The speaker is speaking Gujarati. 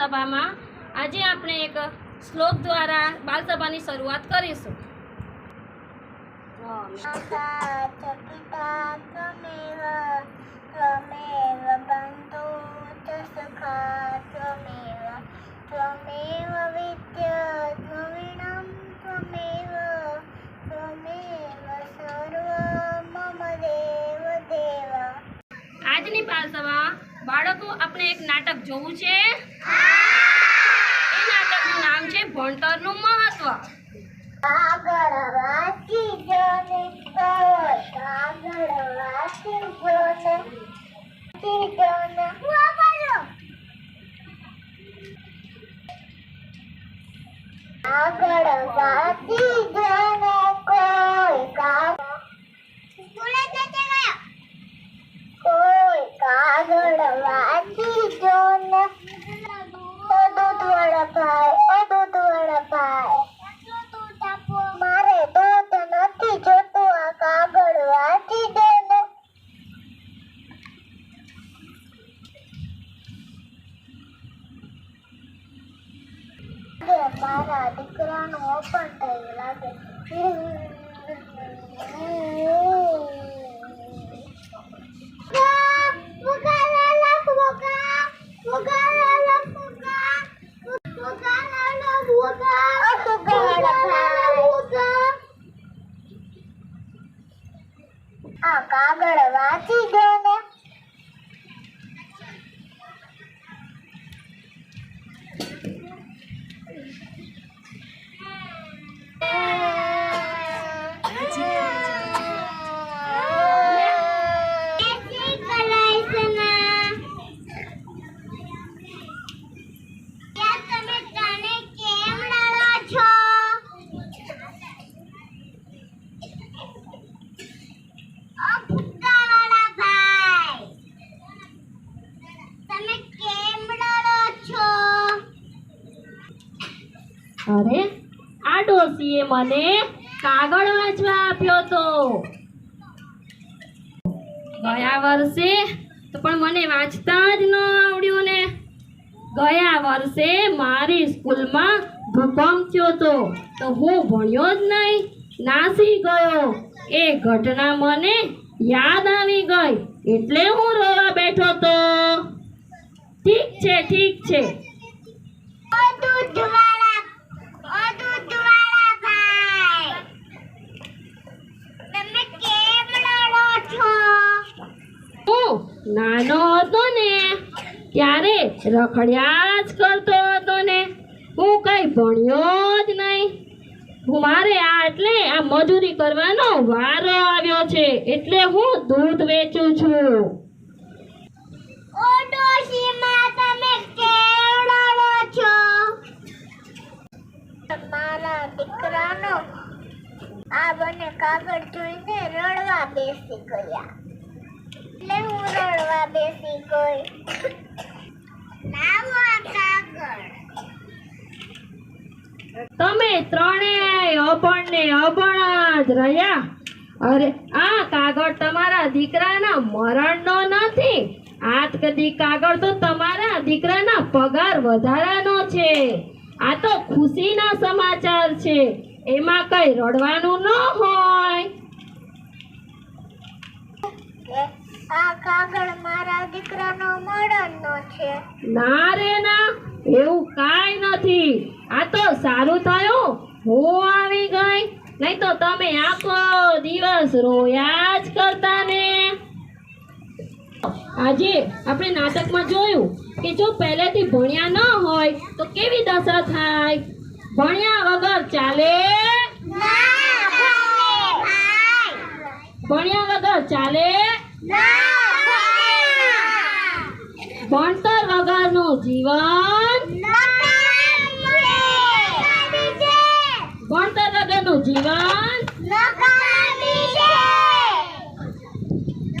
બાલસભામાં આજે આપણે એક શ્લોક દ્વારા બાલસભાની શરૂઆત કરીશું. આજની બાલસભા બાળકો આપણે એક નાટક જોવું છે. એ નાટકનું નામ છે ભણતરનું મહત્વ. કાગળ વાંચી જોને કોઈ કાગળ વાંચી જોને વાંચી જોને વાપરો કાગળ વાંચી જોને કોઈ કાગળ સ્કૂલે જતે ગયા કોઈ કાગળ વાંચી જોને ઓ દૂધ વાળા ભાઈ ઓ દૂધ વાળા ભાઈ મારે દૂધ નથી જોતું આ કાગળ વાંચી દે ને મારા દીકરાનું ઓપન થયું લાગે. આ કાગળ વાંચી ગયો ને? અરે, આ ડોશીએ મને કાગળ વાંચવા આપ્યો તો. ગયા વર્ષે તો પણ મને વાંચતા જ ન આવડ્યું ને. ગયા વર્ષે મારી સ્કૂલમાં ભૂકંપ થયો તો તો હું ભણ્યો જ નહીં, નાસી ગયો. એ ઘટના મને યાદ આવી ગઈ, એટલે હું રોવા બેઠો તો. ઠીક છે ઠીક છે. હું નાનો હતો ને. ત્યારે રખડ્યા જ કરતો હતો ને. હું કઈ ભણ્યો જ નહીં. હું મારે આ એટલે આ મજૂરી કરવાનો વારો આવ્યો છે, એટલે હું દૂધ વેચું છું. ઓ ડોશીમાં તમે કેમ લડો છો? મારા દીકરાનો આ બંને કાગળ જોઈને રડવા બેસી ગયા. એટલે હું રડવા બેસી ગઈ. લાવો આ કાગળ. તમે ત્રણેય અભણ ને અભણ જ રહ્યા? અરે આ કાગળ તમારા દીકરાના મરણનો નથી. આ કદી કાગળ તો તમારા દીકરાના પગાર વધારાનો છે. આ તો ખુશીના સમાચાર છે. એમાં કઈ રડવાનું ન હોય. આ કાગળ મારા દીકરાનો મળણનો છે. ના રે ના એવું કાંઈ નથી. આ તો સારું થયું. હું આવી ગઈ. નહીં તો તમે આખો દિવસ રોયા જ કરતા ને. આજે આપણે નાટકમાં જોયું કે જો પહેલેથી ભણ્યા ન હોય તો કેવી દશા થાય? ભણ્યા વગર ચાલે? ભણ્યા વગર ચાલે? ભણતર વગરનું જીવન ભણતર વગરનું જીવન